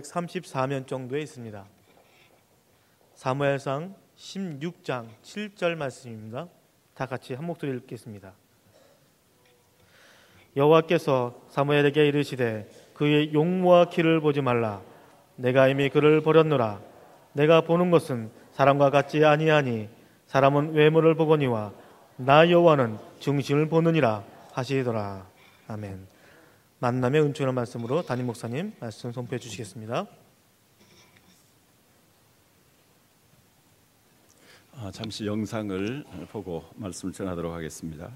134면 정도에 있습니다. 사무엘상 16장 7절 말씀입니다. 다 같이 한 목소리 읽겠습니다. 여호와께서 사무엘에게 이르시되 그의 용모와 키를 보지 말라 내가 이미 그를 버렸노라 내가 보는 것은 사람과 같지 아니하니 사람은 외모를 보거니와 나 여호와는 중심을 보느니라 하시더라 아멘. 만남의 은총의 말씀으로 담임 목사님 말씀 선포해 주시겠습니다. 아, 잠시 영상을 보고 말씀을 전하도록 하겠습니다.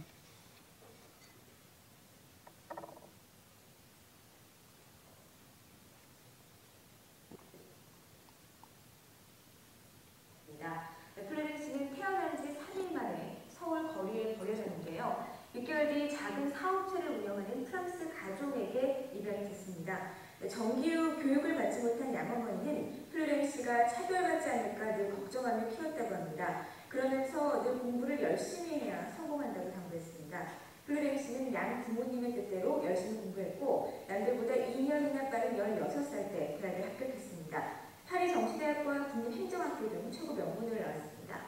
정규 교육을 받지 못한 양어머니는 플로렌스가 차별받지 않을까 늘 걱정하며 키웠다고 합니다. 그러면서 늘 공부를 열심히 해야 성공한다고 당부했습니다. 플로렌스는 양 부모님의 뜻대로 열심히 공부했고 남들보다 2년이나 빠른 16살 때 대학에 합격했습니다. 파리 정시대학과 국립행정학교 등 최고 명문을 나왔습니다.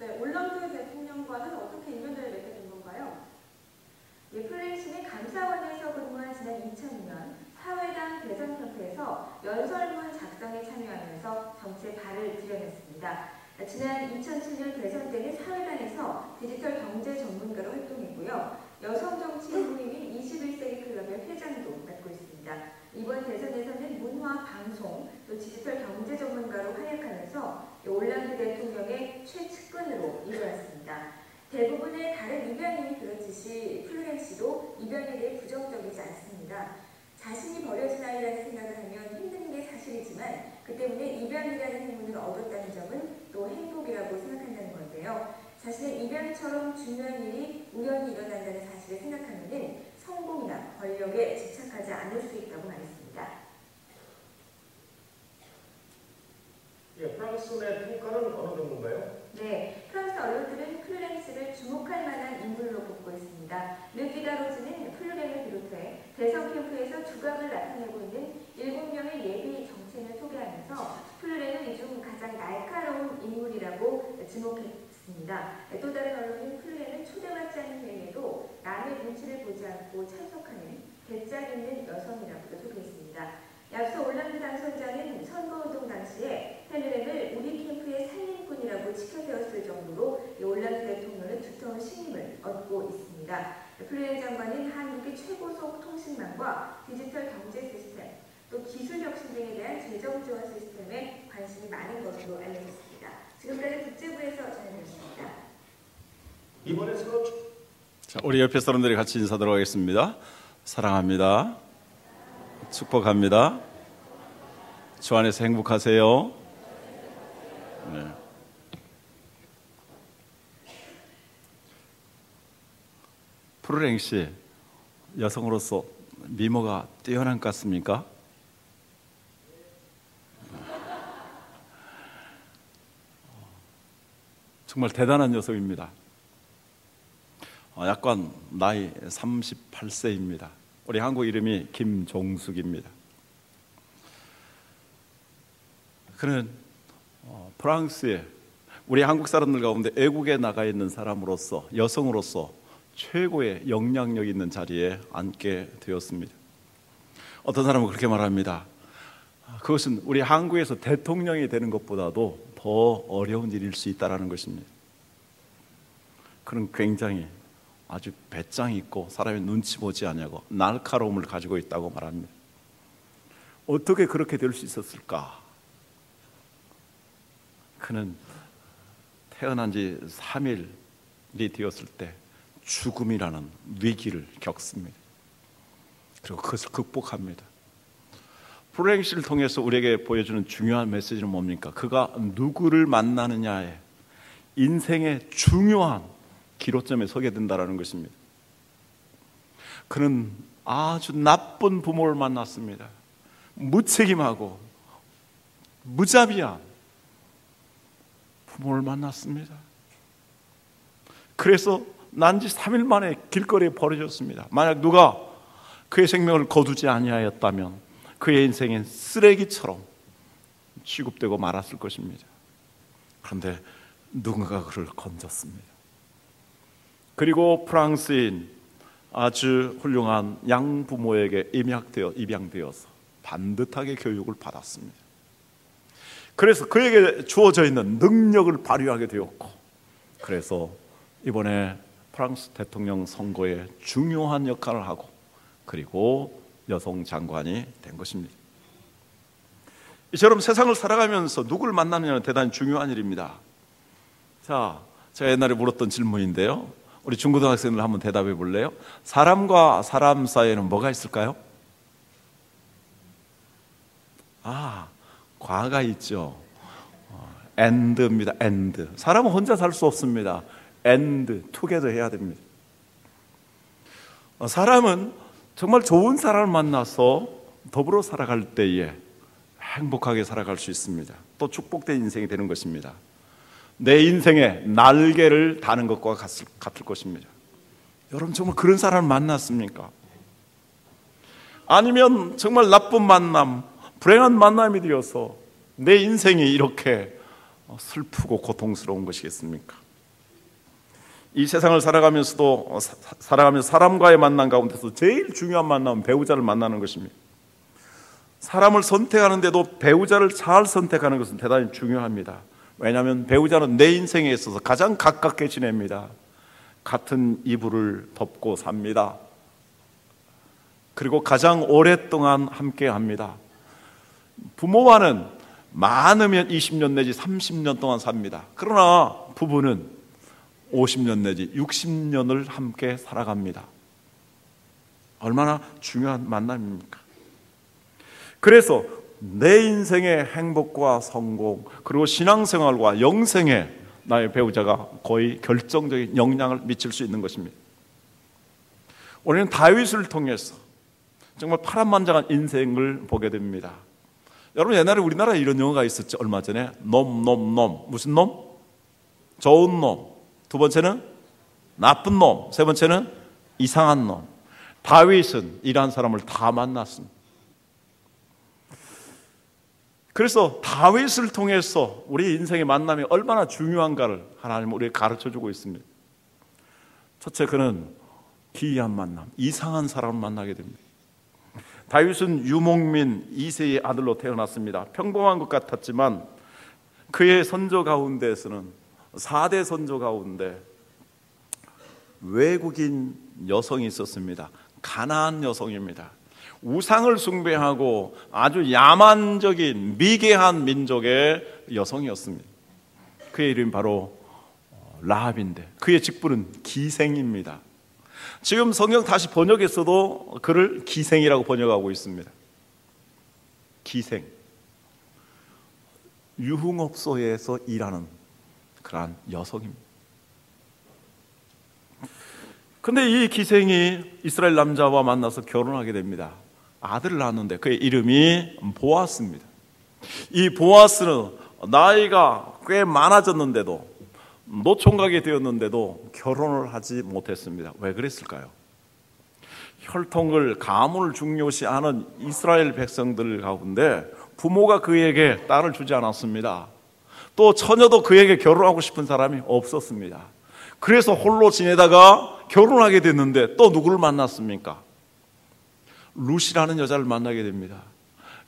네, 올랑드 대통령과는 어떻게 인연을 맺게? 예, 플레이시는 감사원에서 근무한 지난 2002년 사회당 대전 캠프에서 연설문 작성에 참여하면서 정치에 발을 들여냈습니다. 지난 2007년 대선 때는 사회당에서 디지털 경제 전문가로 활동했고요. 여성 정치 모임인 21세기 클럽의 회장도 맡고 있습니다. 이번 대선에서는 문화, 방송, 또 디지털 경제 전문가로 활약하면서 올란드 대통령의 최측근으로 이뤄왔습니다. 대부분의 다른 이변인이 그렇듯이 플루렌시도 이변에 대해 부정적이지 않습니다. 자신이 버려진 아이라는 생각을 하면 힘든 게 사실이지만 그 때문에 이변이라는 행운을 얻었다는 점은 또 행복이라고 생각한다는 건데요. 자신의 이변처럼 중요한 일이 우연히 일어난다는 사실을 생각하면 성공이나 권력에 집착하지 않을 수 있다고 말했습니다. 예, 프랑스의 평가는 어느 정도인가요? 네, 프랑스 언론들은 플루렌스를 주목할 만한 인물로 꼽고 있습니다. 르피가로즈는 플루렌을 비롯해 대선 캠프에서 두각을 나타내고 있는 7명의 예비 정치인을 소개하면서 플루렌은 이 중 가장 날카로운 인물이라고 지목했습니다. 또 다른 언론은 플루렌은 초대받지 않은 회의에도 남의 눈치를 보지 않고 참석하는 대짝 있는 여성이라고도 소개했습니다. 앞서 올란드 당선자는 선거운동 당시에 펠르렘을 우리 캠프의 살림꾼이라고 치켜세웠을 정도로 올란드 대통령은 두터운 신임을 얻고 있습니다. 플레이 장관은 최고속 통신망과 디지털 경제 시스템, 또 기술 혁신 등에 대한 재정 지원 시스템에 관심이 많은 것으로 알려졌습니다. 지금까지 국제부에서 전해드렸습니다. 이번에 새로 자, 우리 옆에 사람들이 같이 인사드리도록 하겠습니다. 사랑합니다. 축복합니다. 주 안에서 행복하세요. 네. 프로랭 씨, 여성으로서 미모가 뛰어난 것 같습니까? 정말 대단한 여성입니다. 어, 약간 나이 38세입니다. 우리 한국 이름이 김종숙입니다. 그는 어, 프랑스에 우리 한국 사람들 가운데 애국에 나가 있는 사람으로서 여성으로서 최고의 영향력 있는 자리에 앉게 되었습니다. 어떤 사람은 그렇게 말합니다. 그것은 우리 한국에서 대통령이 되는 것보다도 더 어려운 일일 수 있다는 것입니다. 그는 굉장히 아주 배짱 있고 사람의 눈치 보지 않냐고 날카로움을 가지고 있다고 말합니다. 어떻게 그렇게 될 수 있었을까? 그는 태어난 지 3일이 되었을 때 죽음이라는 위기를 겪습니다. 그리고 그것을 극복합니다. 프랭시를 통해서 우리에게 보여주는 중요한 메시지는 뭡니까? 그가 누구를 만나느냐에 인생의 중요한 기로점에 서게 된다는 것입니다. 그는 아주 나쁜 부모를 만났습니다. 무책임하고 무자비한 부모를 만났습니다. 그래서 난 지 3일 만에 길거리에 버려졌습니다. 만약 누가 그의 생명을 거두지 아니하였다면 그의 인생엔 쓰레기처럼 취급되고 말았을 것입니다. 그런데 누군가 그를 건졌습니다. 그리고 프랑스인 아주 훌륭한 양부모에게 입양되어, 입양되어서 반듯하게 교육을 받았습니다. 그래서 그에게 주어져 있는 능력을 발휘하게 되었고, 그래서 이번에 프랑스 대통령 선거에 중요한 역할을 하고, 그리고 여성 장관이 된 것입니다. 이처럼 세상을 살아가면서 누구를 만나느냐는 대단히 중요한 일입니다. 자, 제가 옛날에 물었던 질문인데요. 우리 중고등학생들 한번 대답해 볼래요? 사람과 사람 사이에는 뭐가 있을까요? 아, 과가 있죠. 엔드입니다. 엔드. 사람은 혼자 살 수 없습니다. 엔드, 투게더 해야 됩니다. 어, 사람은 정말 좋은 사람을 만나서 더불어 살아갈 때에 행복하게 살아갈 수 있습니다. 또 축복된 인생이 되는 것입니다. 내 인생에 날개를 다는 것과 같을, 같을 것입니다. 여러분 정말 그런 사람을 만났습니까? 아니면 정말 나쁜 만남, 불행한 만남이 되어서 내 인생이 이렇게 슬프고 고통스러운 것이겠습니까? 이 세상을 살아가면서도 살아가며 사람과의 만남 가운데서 제일 중요한 만남은 배우자를 만나는 것입니다. 사람을 선택하는데도 배우자를 잘 선택하는 것은 대단히 중요합니다. 왜냐하면 배우자는 내 인생에 있어서 가장 가깝게 지냅니다. 같은 이불을 덮고 삽니다. 그리고 가장 오랫동안 함께 합니다. 부모와는 많으면 20년 내지 30년 동안 삽니다. 그러나 부부는 50년 내지 60년을 함께 살아갑니다. 얼마나 중요한 만남입니까? 그래서 내 인생의 행복과 성공, 그리고 신앙생활과 영생에 나의 배우자가 거의 결정적인 영향을 미칠 수 있는 것입니다. 우리는 다윗을 통해서 정말 파란만장한 인생을 보게 됩니다. 여러분 옛날에 우리나라에 이런 영화가 있었죠. 얼마 전에 놈, 놈, 놈. 무슨 놈? 좋은 놈. 두 번째는 나쁜 놈. 세 번째는 이상한 놈. 다윗은 이러한 사람을 다 만났습니다. 그래서 다윗을 통해서 우리 인생의 만남이 얼마나 중요한가를 하나님 우리에게 가르쳐 주고 있습니다. 첫째, 그는 기이한 만남, 이상한 사람을 만나게 됩니다. 다윗은 유목민 2세의 아들로 태어났습니다. 평범한 것 같았지만 그의 선조 가운데에서는 4대 선조 가운데 외국인 여성이 있었습니다. 가나안 여성입니다. 우상을 숭배하고 아주 야만적인 미개한 민족의 여성이었습니다. 그의 이름이 바로 라합인데 그의 직분은 기생입니다. 지금 성경 다시 번역에서도 그를 기생이라고 번역하고 있습니다. 기생. 유흥업소에서 일하는 그러한 여성입니다. 근데 이 기생이 이스라엘 남자와 만나서 결혼하게 됩니다. 아들을 낳았는데 그의 이름이 보아스입니다. 이 보아스는 나이가 꽤 많아졌는데도 노총각이 되었는데도 결혼을 하지 못했습니다. 왜 그랬을까요? 혈통을 가문을 중요시하는 이스라엘 백성들 가운데 부모가 그에게 딸을 주지 않았습니다. 또 처녀도 그에게 결혼하고 싶은 사람이 없었습니다. 그래서 홀로 지내다가 결혼하게 됐는데 또 누구를 만났습니까? 루시라는 여자를 만나게 됩니다.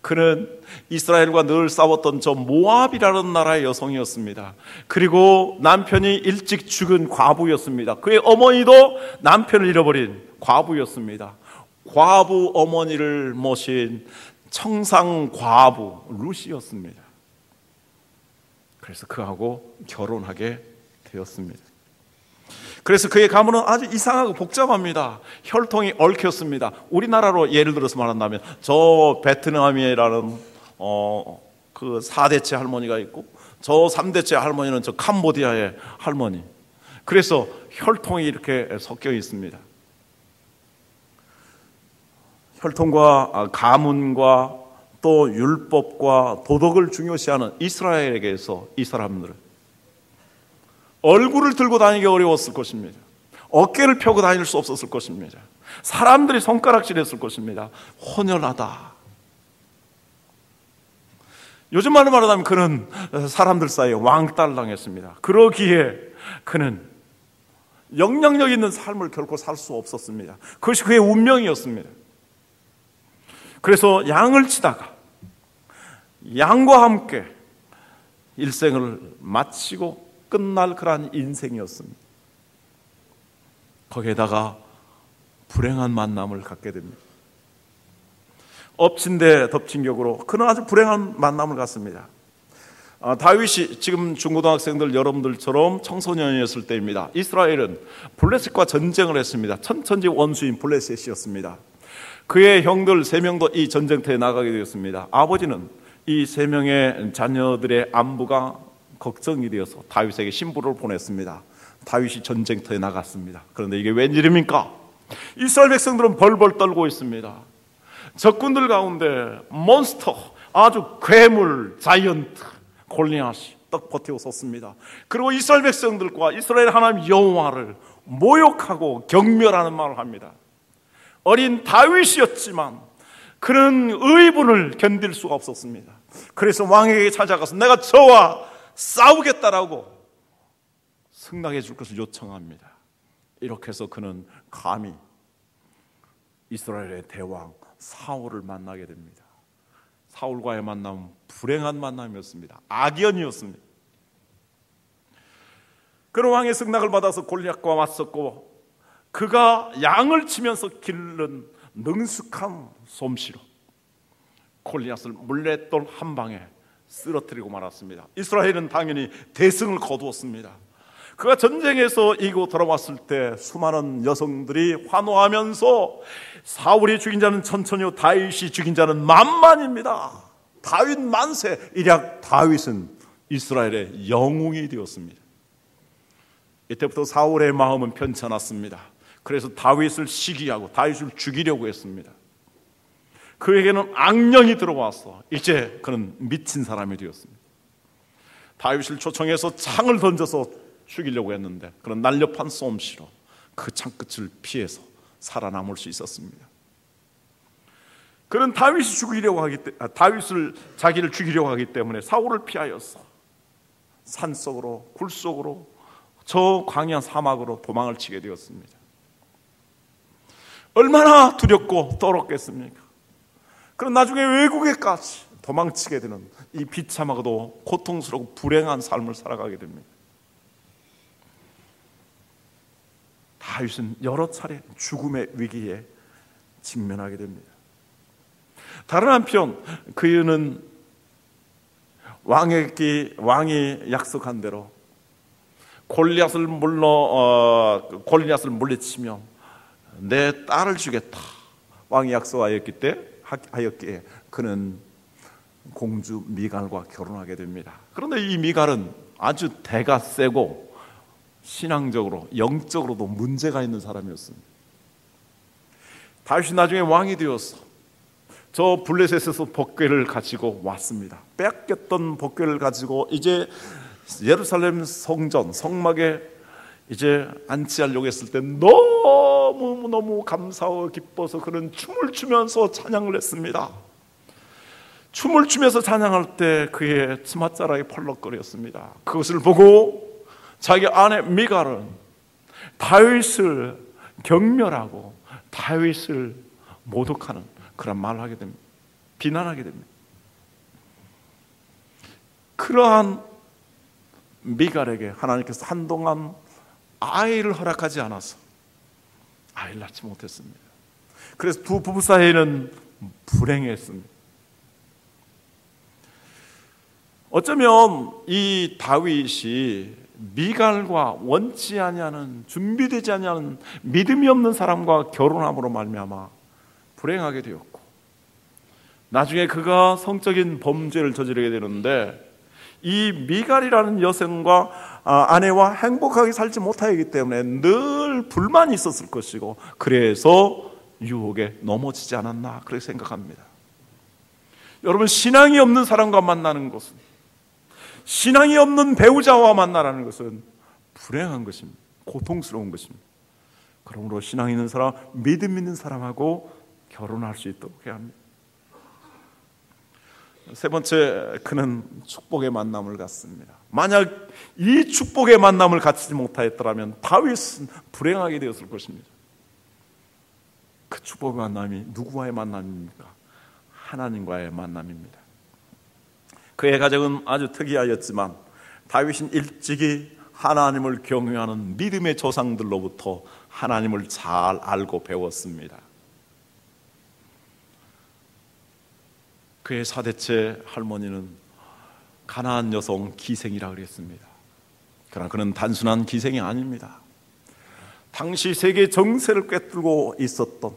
그는 이스라엘과 늘 싸웠던 저 모압이라는 나라의 여성이었습니다. 그리고 남편이 일찍 죽은 과부였습니다. 그의 어머니도 남편을 잃어버린 과부였습니다. 과부 어머니를 모신 청상 과부 루시였습니다. 그래서 그하고 결혼하게 되었습니다. 그래서 그의 가문은 아주 이상하고 복잡합니다. 혈통이 얽혔습니다. 우리나라로 예를 들어서 말한다면 저 베트남이라는 어, 그 4대째 할머니가 있고 저 3대째 할머니는 저 캄보디아의 할머니. 그래서 혈통이 이렇게 섞여 있습니다. 혈통과 아, 가문과 또 율법과 도덕을 중요시하는 이스라엘에게서 이 사람들은 얼굴을 들고 다니기 어려웠을 것입니다. 어깨를 펴고 다닐 수 없었을 것입니다. 사람들이 손가락질했을 것입니다. 혼혈하다. 요즘 말로 말하자면 그는 사람들 사이에 왕따당했습니다. 그러기에 그는 영향력 있는 삶을 결코 살 수 없었습니다. 그것이 그의 운명이었습니다. 그래서 양을 치다가 양과 함께 일생을 마치고 끝날 그러한 인생이었습니다. 거기에다가 불행한 만남을 갖게 됩니다. 엎친 데 덮친 격으로 그는 아주 불행한 만남을 갖습니다. 아, 다윗이 지금 중고등학생들 여러분들처럼 청소년이었을 때입니다. 이스라엘은 블레셋과 전쟁을 했습니다. 천천지 원수인 블레셋이었습니다. 그의 형들 세 명도 이 전쟁터에 나가게 되었습니다. 아버지는 이 세 명의 자녀들의 안부가 걱정이 되어서 다윗에게 신부를 보냈습니다. 다윗이 전쟁터에 나갔습니다. 그런데 이게 웬일입니까? 이스라엘 백성들은 벌벌 떨고 있습니다. 적군들 가운데 몬스터, 아주 괴물, 자이언트, 골리앗이 딱 버티고 섰습니다. 그리고 이스라엘 백성들과 이스라엘 하나님 여호와를 모욕하고 경멸하는 말을 합니다. 어린 다윗이었지만 그는 의분을 견딜 수가 없었습니다. 그래서 왕에게 찾아가서 내가 저와 싸우겠다라고 승낙해 줄 것을 요청합니다. 이렇게 해서 그는 감히 이스라엘의 대왕 사울을 만나게 됩니다. 사울과의 만남은 불행한 만남이었습니다. 악연이었습니다. 그런 왕의 승낙을 받아서 골리앗과 맞섰고 그가 양을 치면서 기른 능숙한 솜씨로 골리앗을 물레돌 한 방에 쓰러뜨리고 말았습니다. 이스라엘은 당연히 대승을 거두었습니다. 그가 전쟁에서 이고 돌아왔을 때 수많은 여성들이 환호하면서 사울이 죽인 자는 천천히요 다윗이 죽인 자는 만만입니다. 다윗 만세 일약 다윗은 이스라엘의 영웅이 되었습니다. 이때부터 사울의 마음은 편찮았습니다. 그래서 다윗을 시기하고 다윗을 죽이려고 했습니다. 그에게는 악령이 들어와서 이제 그는 미친 사람이 되었습니다. 다윗을 초청해서 창을 던져서 죽이려고 했는데 그런 날렵한 솜씨로 그 창끝을 피해서 살아남을 수 있었습니다. 그는 다윗이 죽이려고 하기 때, 아, 다윗을 자기를 죽이려고 하기 때문에 사울을 피하였어. 산 속으로 굴 속으로 저 광야 사막으로 도망을 치게 되었습니다. 얼마나 두렵고 떨었겠습니까? 그럼 나중에 외국에까지 도망치게 되는 이 비참하고도 고통스럽고 불행한 삶을 살아가게 됩니다. 다윗은 여러 차례 죽음의 위기에 직면하게 됩니다. 다른 한편 그는 왕에게 왕이 약속한 대로 골리앗을 물러 어, 골리앗을 물리치며 내 딸을 주겠다. 왕이 약속하였기 때 하였기에 그는 공주 미갈과 결혼하게 됩니다. 그런데 이 미갈은 아주 대가 세고 신앙적으로 영적으로도 문제가 있는 사람이었습니다. 다윗이 나중에 왕이 되어서 저 블레셋에서 복궤를 가지고 왔습니다. 뺏겼던 복궤를 가지고 이제 예루살렘 성전 성막에 이제 안치하려고 했을 때 너무 너무 감사하고 기뻐서 그런 춤을 추면서 찬양을 했습니다. 춤을 추면서 찬양할 때 그의 치맛자락이 펄럭거렸습니다. 그것을 보고 자기 아내 미갈은 다윗을 경멸하고 다윗을 모독하는 그런 말을 하게 됩니다. 비난하게 됩니다. 그러한 미갈에게 하나님께서 한동안 아이를 허락하지 않아서 아이를 낳지 못했습니다. 그래서 두 부부 사이에는 불행했습니다. 어쩌면 이 다윗이 미갈과 원치 아니하는 준비되지 아니하는 믿음이 없는 사람과 결혼함으로 말미암아 불행하게 되었고 나중에 그가 성적인 범죄를 저지르게 되는데 이 미갈이라는 여성과 아, 아내와 행복하게 살지 못하기 때문에 늘 불만이 있었을 것이고 그래서 유혹에 넘어지지 않았나 그렇게 생각합니다. 여러분 신앙이 없는 사람과 만나는 것은 신앙이 없는 배우자와 만나라는 것은 불행한 것입니다. 고통스러운 것입니다. 그러므로 신앙 있는 사람, 믿음 있는 사람하고 결혼할 수 있도록 해야 합니다. 세 번째 그는 축복의 만남을 갖습니다. 만약 이 축복의 만남을 갖지 못하였더라면 다윗은 불행하게 되었을 것입니다. 그 축복의 만남이 누구와의 만남입니까? 하나님과의 만남입니다. 그의 가정은 아주 특이하였지만 다윗은 일찍이 하나님을 경외하는 믿음의 조상들로부터 하나님을 잘 알고 배웠습니다. 그의 사대체 할머니는 가나안 여성 기생이라 그랬습니다. 그러나 그는 단순한 기생이 아닙니다. 당시 세계 정세를 꿰뚫고 있었던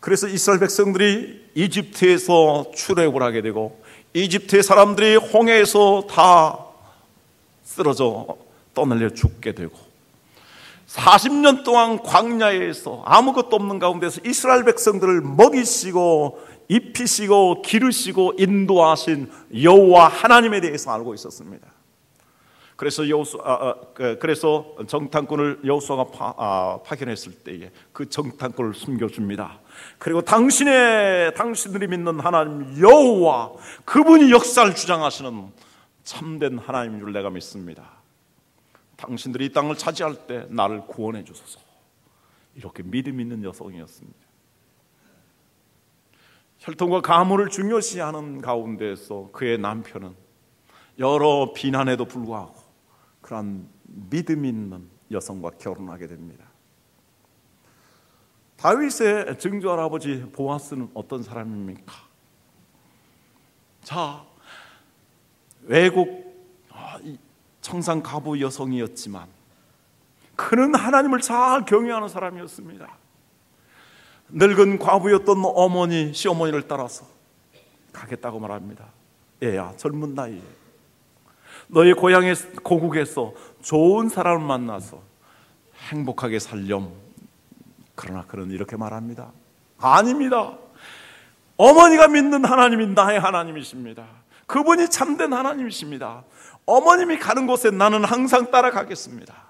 그래서 이스라엘 백성들이 이집트에서 출애굽을 하게 되고 이집트의 사람들이 홍해에서 다 쓰러져 떠날려 죽게 되고 40년 동안 광야에서 아무것도 없는 가운데서 이스라엘 백성들을 먹이시고 입히시고 기르시고 인도하신 여호와 하나님에 대해서 알고 있었습니다. 그래서 여호수 아, 아, 그, 그래서 정탐꾼을 여호수아가 파, 아, 파견했을 때에 그 정탐꾼을 숨겨줍니다. 그리고 당신의 당신들이 믿는 하나님 여호와 그분이 역사를 주장하시는 참된 하나님인 줄 내가 믿습니다. 당신들이 이 땅을 차지할 때 나를 구원해 주소서. 이렇게 믿음 있는 여성이었습니다. 혈통과 가문을 중요시하는 가운데서 그의 남편은 여러 비난에도 불구하고 그러한 믿음 있는 여성과 결혼하게 됩니다. 다윗의 증조 할아버지 보아스는 어떤 사람입니까? 자, 외국 아, 청상 가부 여성이었지만 그는 하나님을 잘 경외하는 사람이었습니다. 늙은 과부였던 어머니, 시어머니를 따라서 가겠다고 말합니다. 얘야, 젊은 나이에 너의 고향의 고국에서 좋은 사람을 만나서 행복하게 살렴. 그러나 그는 이렇게 말합니다. 아닙니다. 어머니가 믿는 하나님이 나의 하나님이십니다. 그분이 참된 하나님이십니다. 어머님이 가는 곳에 나는 항상 따라가겠습니다.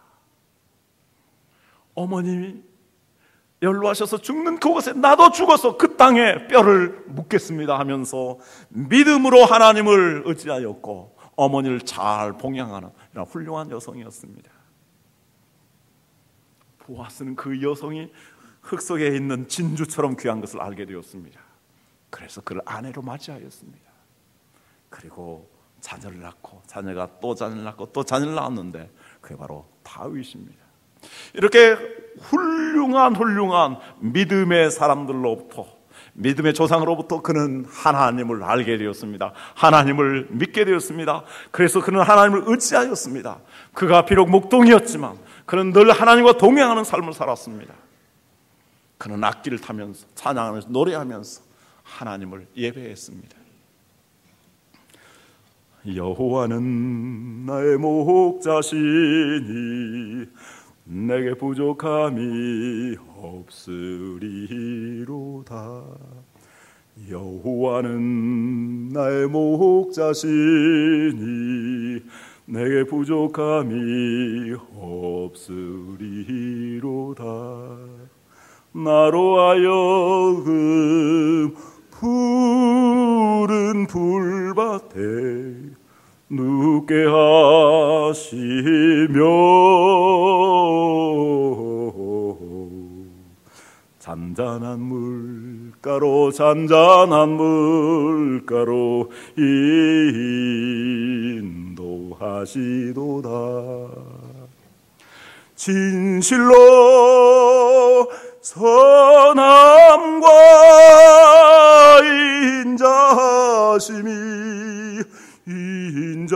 어머님이 연로하셔서 죽는 그곳에 나도 죽어서 그 땅에 뼈를 묻겠습니다 하면서 믿음으로 하나님을 의지하였고 어머니를 잘 봉양하는 훌륭한 여성이었습니다. 보아스는 그 여성이 흙 속에 있는 진주처럼 귀한 것을 알게 되었습니다. 그래서 그를 아내로 맞이하였습니다. 그리고 자녀를 낳고 자녀가 또 자녀를 낳고 또 자녀를 낳았는데 그게 바로 다윗입니다. 이렇게 훌륭한 훌륭한 믿음의 사람들로부터 믿음의 조상으로부터 그는 하나님을 알게 되었습니다. 하나님을 믿게 되었습니다. 그래서 그는 하나님을 의지하였습니다. 그가 비록 목동이었지만 그는 늘 하나님과 동행하는 삶을 살았습니다. 그는 악기를 타면서 찬양하면서 노래하면서 하나님을 예배했습니다. 여호와는 나의 목자시니 내게 부족함이 없으리로다. 여호와는 나의 목자시니 내게 부족함이 없으리로다. 나로 하여금 푸른 풀밭에 눕게 하시며. 잔잔한 물가로 잔잔한 물가로 인도하시도다. 진실로 선함과 인자심이 인자심이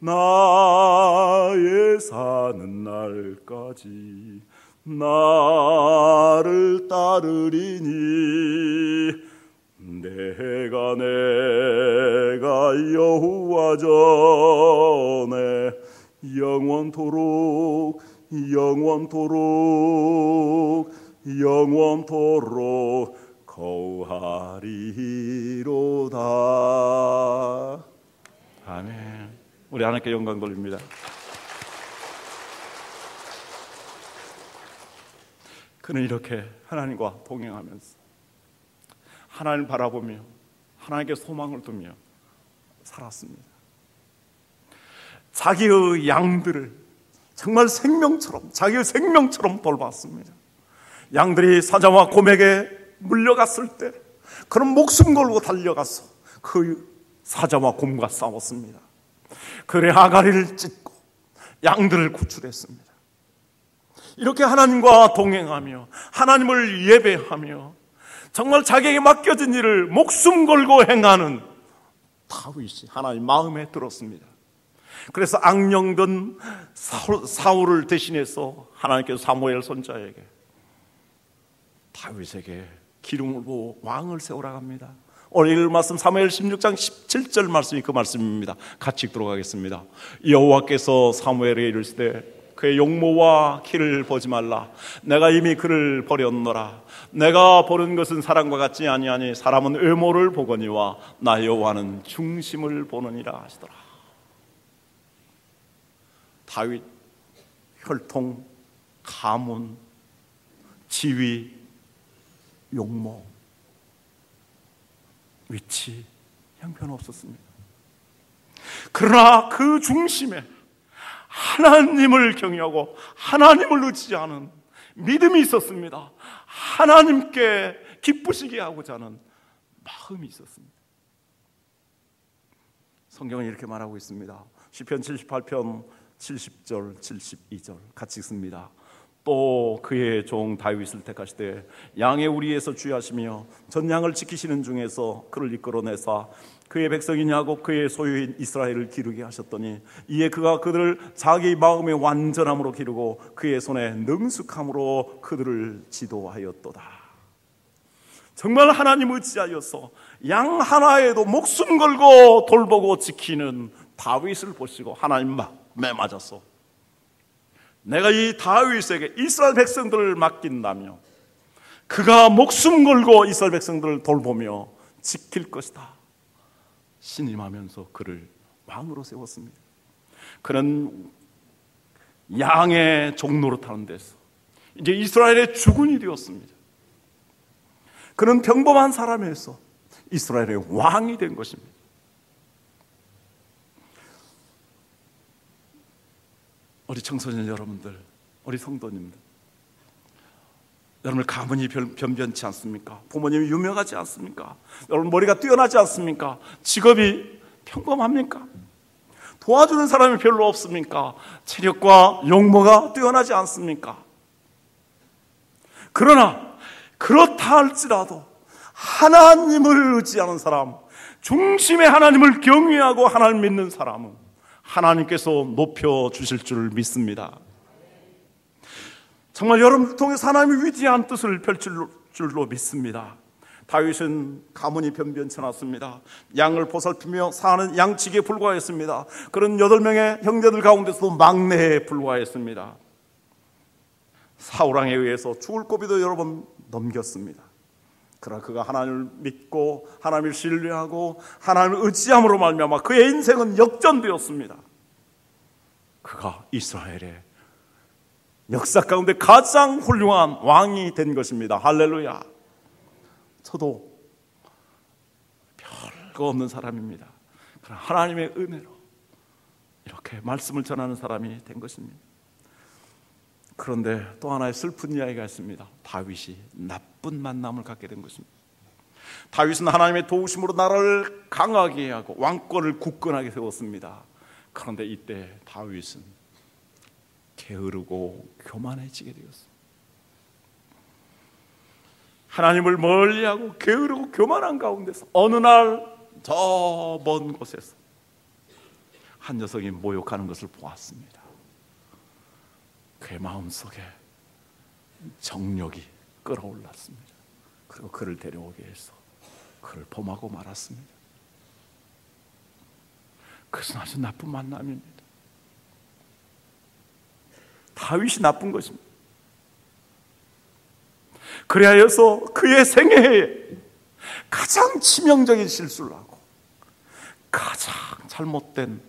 나의 사는 날까지 나를 따르리니 내가 내가 여호와 전에 영원토록 영원토록 영원토록 거하리로다 아멘 우리 하나님께 영광 돌립니다 그는 이렇게 하나님과 동행하면서 하나님을 바라보며 하나님께 소망을 두며 살았습니다. 자기의 양들을 정말 생명처럼 자기의 생명처럼 돌봤습니다. 양들이 사자와 곰에게 물려갔을 때 그런 목숨 걸고 달려가서 그 사자와 곰과 싸웠습니다. 그래 아가리를 찢고 양들을 구출했습니다. 이렇게 하나님과 동행하며 하나님을 예배하며 정말 자기에게 맡겨진 일을 목숨 걸고 행하는 다윗이 하나님 마음에 들었습니다. 그래서 악령된 사울을 대신해서 하나님께서 사무엘 선자에게 다윗에게 기름을 부어 왕을 세우라 합니다. 오늘 읽을 말씀 사무엘 16장 17절 말씀이 그 말씀입니다. 같이 읽도록 하겠습니다. 여호와께서 사무엘에게 이르시되 그의 용모와 키를 보지 말라. 내가 이미 그를 버렸노라. 내가 보는 것은 사람과 같지 아니하니 사람은 외모를 보거니와 나 여호와는 중심을 보느니라 하시더라. 다윗 혈통, 가문, 지위, 용모, 위치 형편없었습니다. 그러나 그 중심에 하나님을 경외하고 하나님을 의지하는 믿음이 있었습니다. 하나님께 기쁘시게 하고자 하는 마음이 있었습니다. 성경은 이렇게 말하고 있습니다. 시편 78편 70절, 72절 같이 읽습니다. 또 그의 종 다윗을 택하시되 양의 우리에서 주하시며 전 양을 지키시는 중에서 그를 이끌어내사 그의 백성이냐고 그의 소유인 이스라엘을 기르게 하셨더니 이에 그가 그들을 자기 마음의 완전함으로 기르고 그의 손에 능숙함으로 그들을 지도하였도다. 정말 하나님 의지하여서 양 하나에도 목숨 걸고 돌보고 지키는 다윗을 보시고 하나님 마음에 맞았어. 내가 이 다윗에게 이스라엘 백성들을 맡긴다며 그가 목숨 걸고 이스라엘 백성들을 돌보며 지킬 것이다. 신임하면서 그를 왕으로 세웠습니다. 그는 양의 종로로 타는 데서 이제 이스라엘의 주군이 되었습니다. 그는 평범한 사람에서 이스라엘의 왕이 된 것입니다. 우리 청소년 여러분들, 우리 성도님들, 여러분 가문이 변변치 않습니까? 부모님이 유명하지 않습니까? 여러분 머리가 뛰어나지 않습니까? 직업이 평범합니까? 도와주는 사람이 별로 없습니까? 체력과 용모가 뛰어나지 않습니까? 그러나 그렇다 할지라도 하나님을 의지하는 사람, 중심에 하나님을 경외하고 하나님 믿는 사람은 하나님께서 높여 주실 줄 믿습니다. 정말 여러분을 통해서 하나님의 위대한 뜻을 펼칠 줄로 믿습니다. 다윗은 가문이 변변치 않았습니다. 양을 보살피며 사는 양치기에 불과했습니다. 그런 여덟 명의 형제들 가운데서도 막내에 불과했습니다. 사우랑에 의해서 죽을 고비도 여러 번 넘겼습니다. 그러나 그가 하나님을 믿고 하나님을 신뢰하고 하나님을 의지함으로 말미암아 그의 인생은 역전되었습니다. 그가 이스라엘의 역사 가운데 가장 훌륭한 왕이 된 것입니다. 할렐루야. 저도 별거 없는 사람입니다. 그러나 하나님의 은혜로 이렇게 말씀을 전하는 사람이 된 것입니다. 그런데 또 하나의 슬픈 이야기가 있습니다. 다윗이 나쁜 만남을 갖게 된 것입니다. 다윗은 하나님의 도우심으로 나라를 강하게 하고 왕권을 굳건하게 세웠습니다. 그런데 이때 다윗은 게으르고 교만해지게 되었습니다. 하나님을 멀리하고 게으르고 교만한 가운데서 어느 날 저 먼 곳에서 한 녀석이 모욕하는 것을 보았습니다. 그의 마음속에 정력이 끌어올랐습니다. 그리고 그를 데려오게 해서 그를 범하고 말았습니다. 그것은 아주 나쁜 만남입니다. 다윗이 나쁜 것입니다. 그리하여서 그의 생애에 가장 치명적인 실수를 하고 가장 잘못된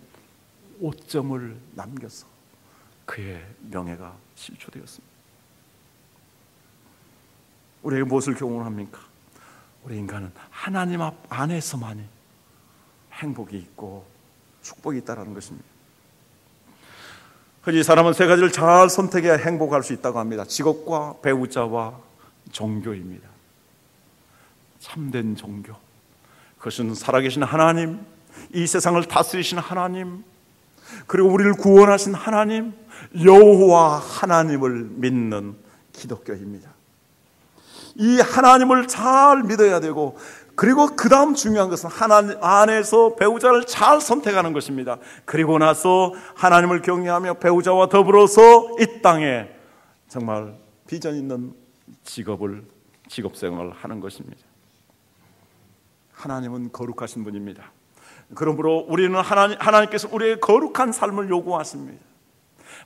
오점을 남겨서 그의 명예가 실추되었습니다. 우리에게 무엇을 교훈합니까? 우리 인간은 하나님 앞 안에서만이 행복이 있고 축복이 있다라는 것입니다. 이 사람은 세 가지를 잘 선택해야 행복할 수 있다고 합니다. 직업과 배우자와 종교입니다. 참된 종교. 그것은 살아계신 하나님, 이 세상을 다스리신 하나님, 그리고 우리를 구원하신 하나님, 여호와 하나님을 믿는 기독교입니다. 이 하나님을 잘 믿어야 되고 그리고 그 다음 중요한 것은 하나님 안에서 배우자를 잘 선택하는 것입니다. 그리고 나서 하나님을 경외하며 배우자와 더불어서 이 땅에 정말 비전 있는 직업을 직업 생활을 하는 것입니다. 하나님은 거룩하신 분입니다. 그러므로 우리는 하나님, 하나님께서 우리의 거룩한 삶을 요구하십니다.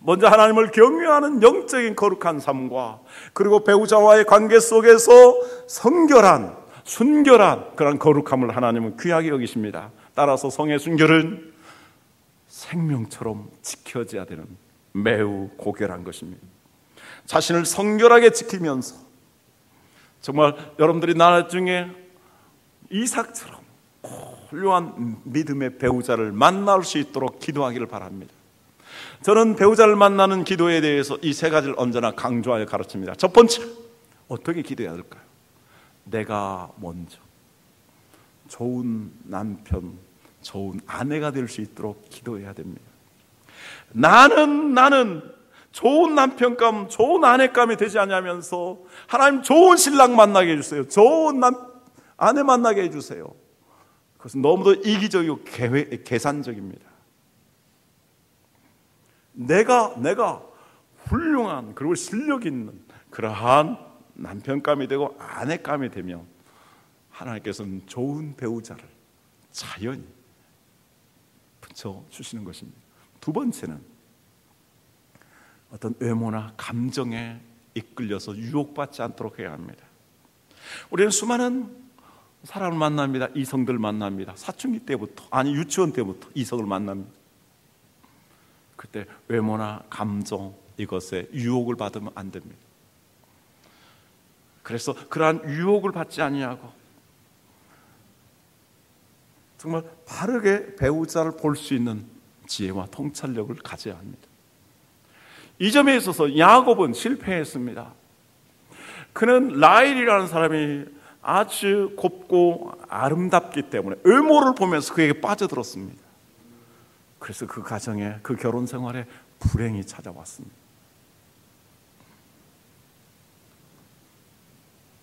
먼저 하나님을 경외하는 영적인 거룩한 삶과 그리고 배우자와의 관계 속에서 성결한 순결한 그런 거룩함을 하나님은 귀하게 여기십니다. 따라서 성의 순결은 생명처럼 지켜져야 되는 매우 고결한 것입니다. 자신을 성결하게 지키면서 정말 여러분들이 나중에 이삭처럼 훌륭한 믿음의 배우자를 만날 수 있도록 기도하기를 바랍니다. 저는 배우자를 만나는 기도에 대해서 이 세 가지를 언제나 강조하여 가르칩니다. 첫 번째, 어떻게 기도해야 될까요? 내가 먼저 좋은 남편, 좋은 아내가 될 수 있도록 기도해야 됩니다. 나는 나는 좋은 남편감, 좋은 아내감이 되지 않냐면서 하나님 좋은 신랑 만나게 해주세요. 좋은 남, 아내 만나게 해주세요. 그것은 너무도 이기적이고 계획, 계산적입니다. 내가 내가 훌륭한 그리고 실력 있는 그러한 남편감이 되고 아내감이 되면 하나님께서는 좋은 배우자를 자연히 붙여 주시는 것입니다. 두 번째는 어떤 외모나 감정에 이끌려서 유혹받지 않도록 해야 합니다. 우리는 수많은 사람을 만납니다. 이성들 만납니다. 사춘기 때부터 아니 유치원 때부터 이성을 만납니다. 그때 외모나 감정 이것에 유혹을 받으면 안 됩니다. 그래서 그러한 유혹을 받지 아니하고 정말 바르게 배우자를 볼 수 있는 지혜와 통찰력을 가져야 합니다. 이 점에 있어서 야곱은 실패했습니다. 그는 라일이라는 사람이 아주 곱고 아름답기 때문에 의모를 보면서 그에게 빠져들었습니다. 그래서 그 가정에 그 결혼 생활에 불행이 찾아왔습니다.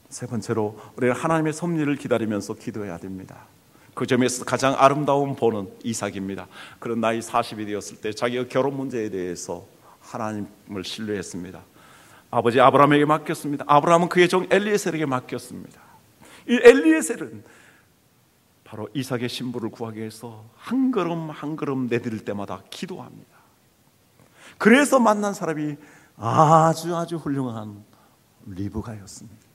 세 번째로 우리는 하나님의 섭리를 기다리면서 기도해야 됩니다. 그 점에서 가장 아름다운 본은 이삭입니다. 그런 나이 40이 되었을 때 자기가 결혼 문제에 대해서 하나님을 신뢰했습니다. 아버지 아브라함에게 맡겼습니다. 아브라함은 그의 종 엘리에셀에게 맡겼습니다. 이 엘리에셀은 바로 이삭의 신부를 구하기 위해서 한 걸음 한 걸음 내디딜 때마다 기도합니다. 그래서 만난 사람이 아주 아주 훌륭한 리브가였습니다.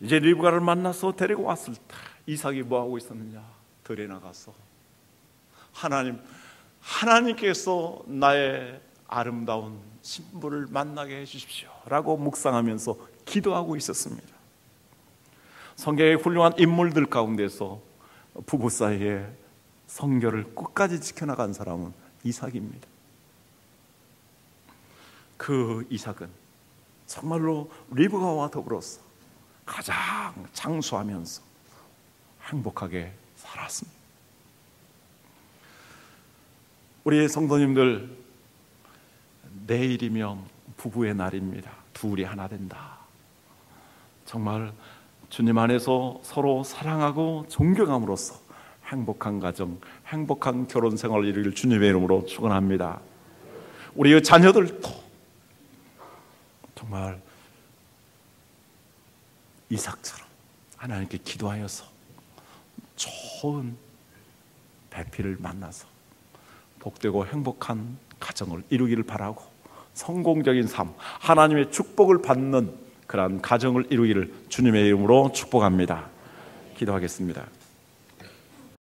이제 리브가를 만나서 데리고 왔을 때 이삭이 뭐 하고 있었느냐? 들에 나가서 하나님 하나님께서 나의 아름다운 신부를 만나게 해 주십시오라고 묵상하면서 기도하고 있었습니다. 성경의 훌륭한 인물들 가운데서 부부 사이에 성결을 끝까지 지켜나간 사람은 이삭입니다. 그 이삭은 정말로 리브가와 더불어서 가장 장수하면서 행복하게 살았습니다. 우리 성도님들 내일이면 부부의 날입니다. 둘이 하나 된다. 정말 주님 안에서 서로 사랑하고 존경함으로써 행복한 가정, 행복한 결혼 생활을 이루길 주님의 이름으로 축원합니다. 우리의 자녀들도 정말 이삭처럼 하나님께 기도하여서 좋은 배필을 만나서 복되고 행복한 가정을 이루기를 바라고 성공적인 삶, 하나님의 축복을 받는 그러한 가정을 이루기를 주님의 이름으로 축복합니다. 기도하겠습니다.